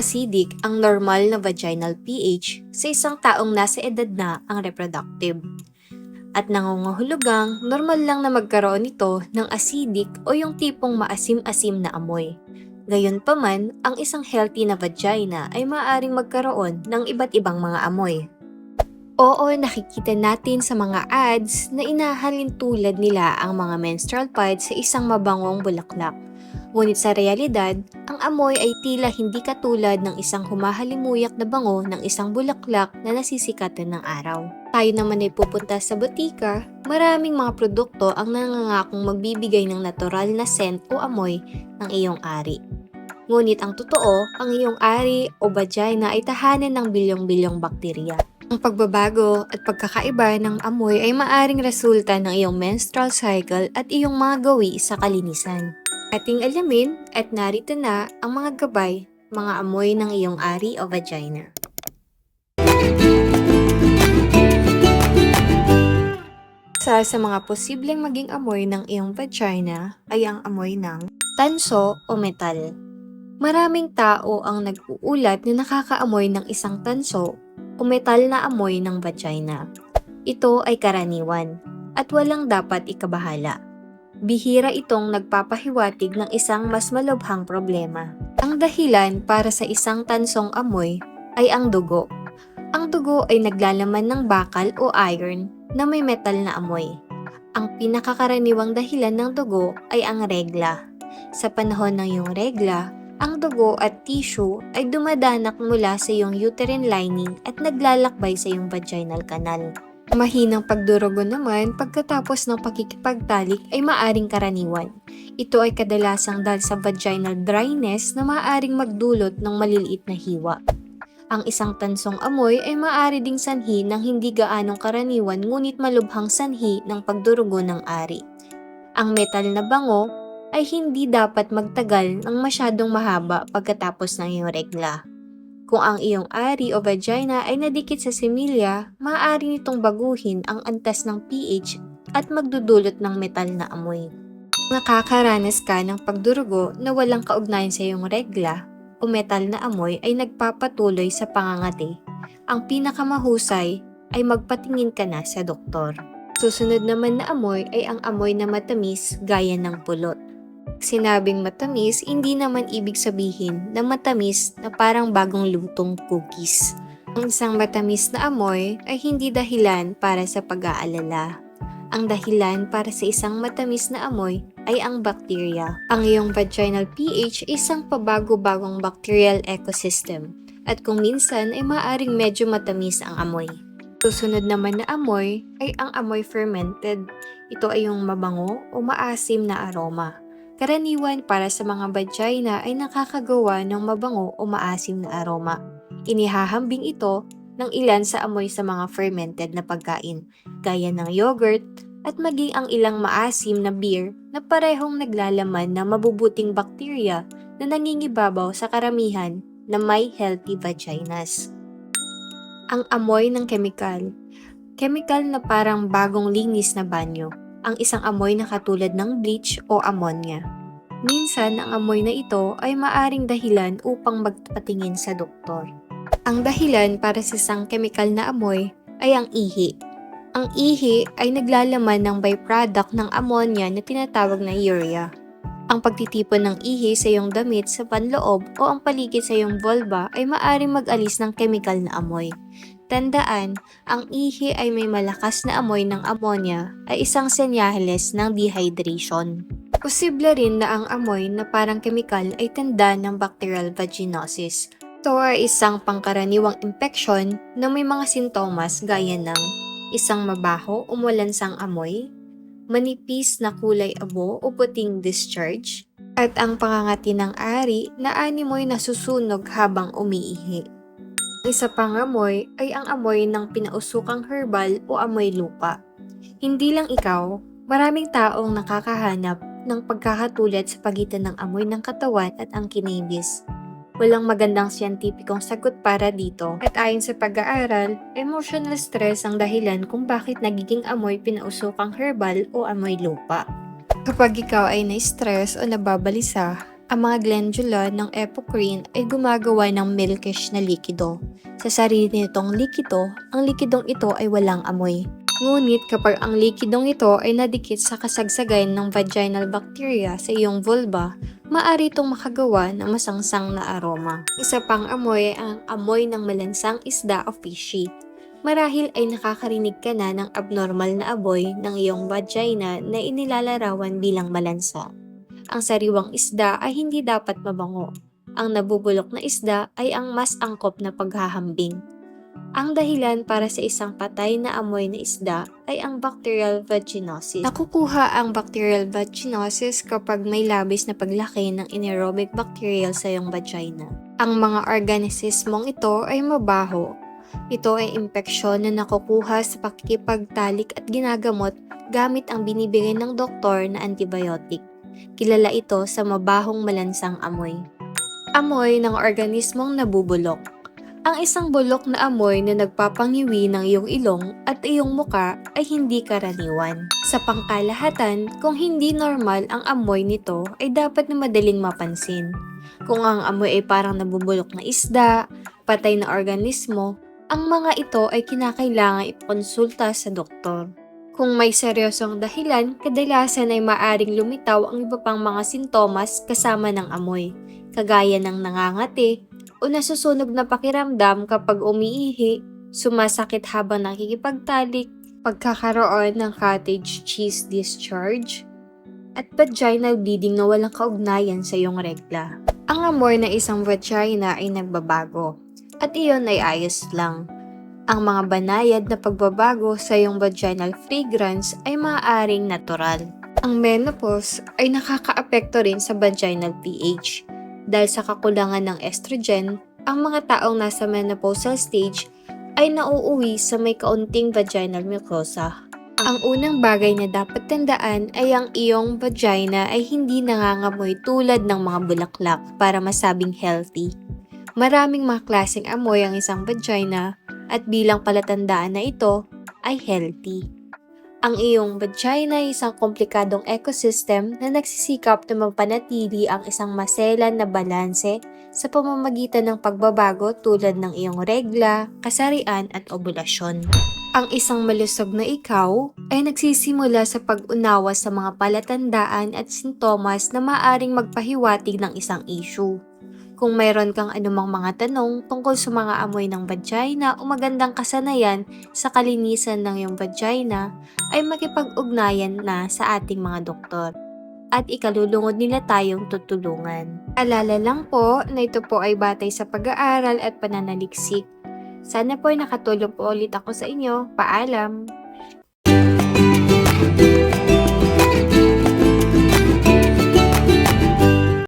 acidic ang normal na vaginal pH sa isang taong nasa edad na ang reproductive. At nangungahulugang normal lang na magkaroon ito ng acidic o yung tipong maasim-asim na amoy. Gayunpaman, ang isang healthy na vagina ay maaaring magkaroon ng iba't ibang mga amoy. Oo, nakikita natin sa mga ads na inahalin tulad nila ang mga menstrual pads sa isang mabangong bulaklak. Ngunit sa realidad, ang amoy ay tila hindi katulad ng isang humahalimuyak na bango ng isang bulaklak na nasisikatan ng araw. Tayo naman ay pupunta sa botika, maraming mga produkto ang nangangakong magbibigay ng natural na scent o amoy ng iyong ari. Ngunit ang totoo, ang iyong ari o vagina ay tahanan ng bilyong-bilyong bakterya. Ang pagbabago at pagkakaiba ng amoy ay maaring resulta ng iyong menstrual cycle at iyong mga gawi sa kalinisan. Ating alamin at narito na ang mga gabay, mga amoy ng iyong ari o vagina. Isa sa mga posibleng maging amoy ng iyong vagina ay ang amoy ng tanso o metal. Maraming tao ang nag-uulat na nakakaamoy ng isang tanso o metal na amoy ng vagina. Ito ay karaniwan at walang dapat ikabahala. Bihira itong nagpapahiwatig ng isang mas malubhang problema. Ang dahilan para sa isang tansong amoy ay ang dugo. Ang dugo ay naglalaman ng bakal o iron na may metal na amoy. Ang pinakakaraniwang dahilan ng dugo ay ang regla. Sa panahon ng iyong regla, ang dugo at tissue ay dumadanak mula sa iyong uterine lining at naglalakbay sa iyong vaginal canal. Mahinang pagdurugo naman pagkatapos ng pakikipagtalik ay maaring karaniwan. Ito ay kadalasang dahil sa vaginal dryness na maaring magdulot ng maliliit na hiwa. Ang isang tansong amoy ay maaari ding sanhi ng hindi gaanong karaniwan ngunit malubhang sanhi ng pagdurugo ng ari. Ang metal na bango ay hindi dapat magtagal ng masyadong mahaba pagkatapos ng iyong regla. Kung ang iyong ari o vagina ay nadikit sa similya, maaari nitong baguhin ang antas ng pH at magdudulot ng metal na amoy. Nakakaranas ka ng pagdurugo na walang kaugnayan sa iyong regla o metal na amoy ay nagpapatuloy sa pangangati. Ang pinakamahusay ay magpatingin ka na sa doktor. Susunod naman na amoy ay ang amoy na matamis gaya ng pulot. Sinabing matamis, hindi naman ibig sabihin na matamis na parang bagong lutong cookies. Ang isang matamis na amoy ay hindi dahilan para sa pag-aalala. Ang dahilan para sa isang matamis na amoy ay ang bakterya. Ang iyong vaginal pH ay isang pabago-bagong bacterial ecosystem at kung minsan ay maaring medyo matamis ang amoy. Susunod naman na amoy ay ang amoy fermented. Ito ay yung mabango o maasim na aroma. Karaniwan para sa mga vagina ay nakakagawa ng mabango o maasim na aroma. Inihahambing ito ng ilan sa amoy sa mga fermented na pagkain, gaya ng yogurt at maging ang ilang maasim na beer na parehong naglalaman ng mabubuting bakterya na nangingibabaw sa karamihan na may healthy vaginas. Ang amoy ng chemical. Chemical na parang bagong linis na banyo ang isang amoy na katulad ng bleach o ammonia. Minsan, ang amoy na ito ay maaring dahilan upang magpatingin sa doktor. Ang dahilan para sa isang chemical na amoy ay ang ihi. Ang ihi ay naglalaman ng byproduct ng ammonia na tinatawag na urea. Ang pagtitipon ng ihi sa iyong damit sa panloob o ang paligid sa iyong vulva ay maaring mag-alis ng chemical na amoy. Tandaan, ang ihi ay may malakas na amoy ng ammonia ay isang senyales ng dehydration. Posible rin na ang amoy na parang kemikal ay tanda ng bacterial vaginosis. Ito ay isang pangkaraniwang infection na may mga sintomas gaya ng isang mabaho o malansang amoy, manipis na kulay abo o puting discharge, at ang pangangati ng ari na animoy nasusunog habang umiihi. Isa pang amoy ay ang amoy ng pinausukang herbal o amoy lupa. Hindi lang ikaw, maraming taong nakakahanap ng pagkakatulad sa pagitan ng amoy ng katawan at ang kinibis. Walang magandang siyentipikong sagot para dito at ayon sa pag-aaral, emotional stress ang dahilan kung bakit nagiging amoy pinausukang herbal o amoy lupa. Kapag ikaw ay na-stress o nababalisa, Ang mga glandula ng apocrine ay gumagawa ng milkish na likido. Sa sarili nitong likido, ang likidong ito ay walang amoy. Ngunit kapag ang likidong ito ay nadikit sa kasagsagan ng vaginal bacteria sa iyong vulva, maaari itong makagawa ng masangsang na aroma. Isa pang amoy ay ang amoy ng malansang isda o fishy. Marahil ay nakakarinig ka na ng abnormal na amoy ng iyong vagina na inilalarawan bilang malansa. Ang sariwang isda ay hindi dapat mabango. Ang nabubulok na isda ay ang mas angkop na paghahambing. Ang dahilan para sa isang patay na amoy na isda ay ang bacterial vaginosis. Nakukuha ang bacterial vaginosis kapag may labis na paglaki ng anaerobic bacterial sa iyong vagina. Ang mga organismong ito ay mabaho. Ito ay impeksyon na nakukuha sa pakikipagtalik at ginagamot gamit ang binibigay ng doktor na antibiotic. Kilala ito sa mabahong malansang amoy. Amoy ng organismong nabubulok. Ang isang bulok na amoy na nagpapangiwi ng iyong ilong at iyong muka ay hindi karaniwan. Sa pangkalahatan, kung hindi normal ang amoy nito ay dapat na madaling mapansin. Kung ang amoy ay parang nabubulok na isda, patay na organismo, ang mga ito ay kinakailangan ipakonsulta sa doktor. Kung may seryosong dahilan, kadalasan ay maaring lumitaw ang iba pang mga sintomas kasama ng amoy, kagaya ng nangangati o nasusunog na pakiramdam kapag umiihi, sumasakit habang nakikipagtalik, pagkakaroon ng cottage cheese discharge, at vaginal bleeding na walang kaugnayan sa iyong regla. Ang amoy ng isang vagina ay nagbabago, at iyon ay ayos lang. Ang mga banayad na pagbabago sa iyong vaginal fragrance ay maaaring natural. Ang menopause ay nakakaapekto rin sa vaginal pH. Dahil sa kakulangan ng estrogen, ang mga taong nasa menopausal stage ay nauuwi sa may kaunting vaginal mucosa. Ang unang bagay na dapat tandaan ay ang iyong vagina ay hindi nangangamoy tulad ng mga bulaklak para masabing healthy. Maraming mga klaseng amoy ang isang vagina at bilang palatandaan na ito ay healthy. Ang iyong vagina ay isang komplikadong ecosystem na nagsisikap na magpanatili ang isang maselan na balanse sa pamamagitan ng pagbabago tulad ng iyong regla, kasarian at ovulasyon. Ang isang malusog na ikaw ay nagsisimula sa pag-unawa sa mga palatandaan at sintomas na maaring magpahiwatig ng isang issue. Kung mayroon kang anumang mga tanong tungkol sa mga amoy ng vagina o magandang kasanayan sa kalinisan ng iyong vagina, ay makipag-ugnayan na sa ating mga doktor. At ikalulungod nila tayong tutulungan. Alala lang po na ito po ay batay sa pag-aaral at pananaliksik. Sana po ay nakatulong po ulit ako sa inyo. Paalam!